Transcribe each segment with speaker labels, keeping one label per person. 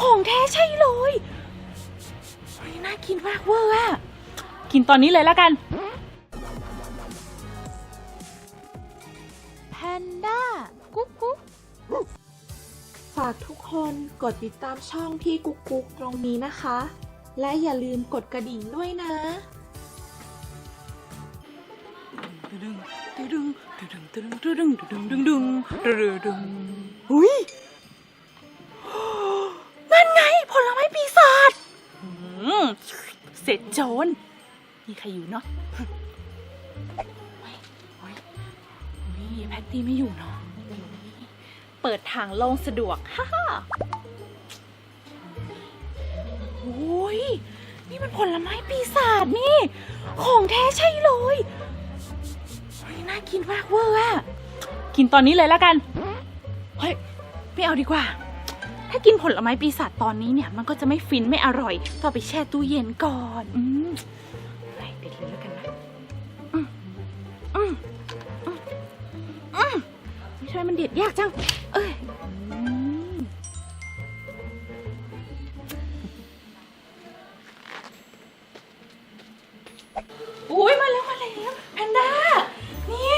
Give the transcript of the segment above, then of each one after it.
Speaker 1: ของแท้ใช่เลยเฮ้ยน่ากินมากเวอร์อะกินตอนนี้เลยแล้วกัน แพนด้า กุ๊กกุ๊ก
Speaker 2: ฝากทุกคนกดติดตามช่องพี่กุ๊กกุ๊กตรงนี้นะคะ และอย่าลืมกดกระดิ่งด้วยนะ
Speaker 1: ตึดึงตึดึงตึดึงตึดึงตึดึงตึดึงตึดึงตึดึงตึดึงหุย เสร็จโจรมีใครอยู่เนาะเฮ้ยเฮ้ยเฮ้ยแพตตี้ไม่อยู่เนาะเปิดทางโล่งสะดวก ฮ่าฮ่าโอ้ยนี่มันผลไม้ปีศาจนี่ ของแท้ใช่เลยเฮ้ยน่ากินมากเวอร์อะกินตอนนี้เลยแล้วกัน เฮ้ย ไม่เอาดีกว่า ถ้ากินผลไม้ปีศาจตอนนี้เนี่ยมันก็จะไม่ฟินไม่อร่อยต้องเอาไปแช่ตู้เย็นก่อนอืมไปเด็ดเลยแล้วกันนะอืมอืมอืมอืมไม่ใช่มันเด็ดยากจัง เอ้ยอืมอุ้ยมาแล้วมาแล้วแพนด้านี่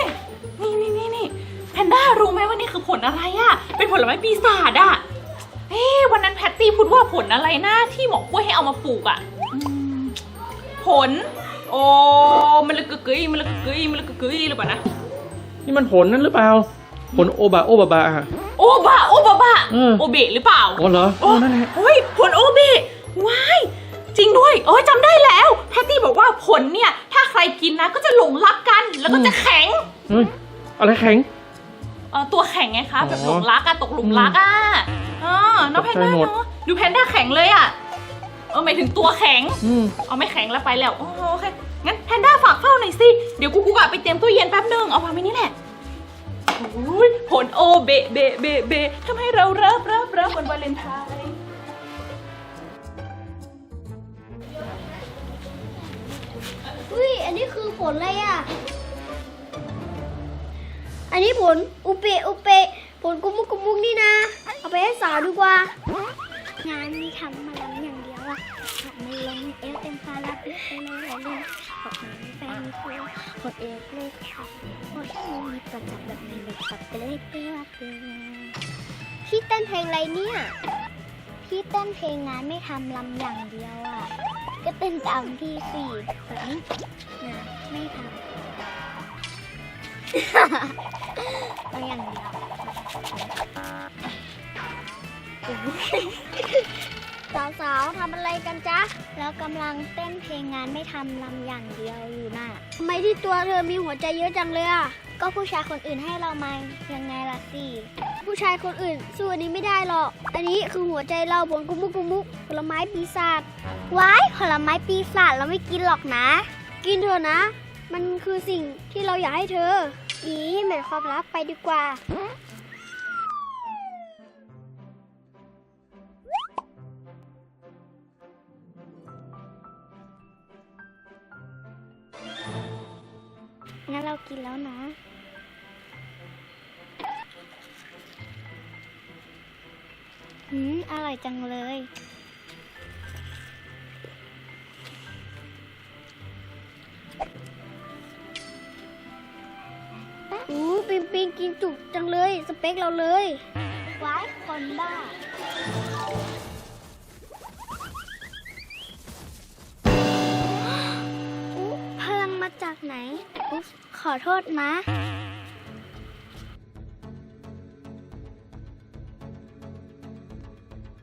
Speaker 1: นี่นี่นี่นี่แพนด้ารู้ไหมว่านี่คือผลอะไรอะเป็นผลไม้ปีศาจอะ เฮ้วันนั้นแพตตี้พูดว่าผลอะไรนะที่หมอกล้วยให้เอามาปลูกอะอืมผล โอ้มันละกึกกึยมันละกึกกึยมันละกึกกึยหรือเปล่านะ
Speaker 3: นี่มันผลนั่นหรือเปล่า ผลโอบะโอบะบะอะ
Speaker 1: โอบะโอบะบะ
Speaker 3: เออ
Speaker 1: โอเบะหรือเปล่า
Speaker 3: อ๋อเหรอ
Speaker 1: โอ้
Speaker 3: เออนั่นแหละ
Speaker 1: เฮ้ยผลโอเบะว้ายจริงด้วยโอ้ยจำได้แล้วแพตตี้บอกว่าผลเนี่ย ถ้าใครกินนะก็จะหลงรักกันแล้วก็จะแข็ง
Speaker 3: เฮ้ยอะไรแข็ง
Speaker 1: เออตัวแข็งไงคะ
Speaker 3: อ๋อ
Speaker 1: แบบหลงรักอะตกหลุมรักอะ อ๋อน้องแพนด้า
Speaker 3: ตกใจหมด
Speaker 1: เนาะดูแพนด้าแข็งเลยอะเออหมายถึงตัวแข็ง
Speaker 3: อืม
Speaker 1: เอาไม่แข็งแล้วไปแล้ว โอโอเค งั้นแพนด้าฝากเฝ้าหน่อยสิ เดี๋ยวกูกูกะไปเตรียมตู้เย็นแป๊บนึง เอาวางไว้นี่แหละโอ้ยผลโอเบะเบะเบะเบะทำให้เราเริ่มเริ่มเริ่มวันวาเลนไทน์
Speaker 4: อุ้ย อันนี้คือผลอะไรอะ อันนี้ผลอุเปะอุเปะผลกุมุกกุมุกนี่นะ เอาไปให้สาวดีกว่า งานนี้ทำมาลำอย่างเดียวอะทำมันลงเอฟเต็มพาราพิเศษเลยเล่นขอบคุณแฟนมีตัวหดเอฟเลยค่ะหดมีประจับแบบนี้เลยขับไปเลยเปรี้ยวเปรี้ยวพี่เต้นเพลงอะไรเนี่ย พี่เต้นเพลงงานไม่ทำลำอย่างเดียวอะก็เต้นตามพี่สิแบบนี้นะไม่ทำ สาวๆทำอะไรกันจ๊ะ แล้วกำลังเต้นเพลงงานไม่ทำลำอย่างเดียวอยู่น่ะทำไมที่ตัวเธอมีหัวใจเยอะจังเลยอะ ก็ผู้ชายคนอื่นให้เรามายังไงล่ะสิ ผู้ชายคนอื่นสู้อันนี้ไม่ได้หรอก อันนี้คือหัวใจเราบนกุมุกกุมุกผลไม้ปีศาจว้ายผลไม้ปีศาจเราไม่กินหรอกนะ กินเถอะนะ มันคือสิ่งที่เราอยากให้เธออีเหมือนความลับไปดีกว่า งั้นเรากินแล้วนะหืม อร่อยจังเลย อู้ปิงปิงกินจุกจังเลย สเปคเราเลยว้ายคนบ้า ขอโทษนะ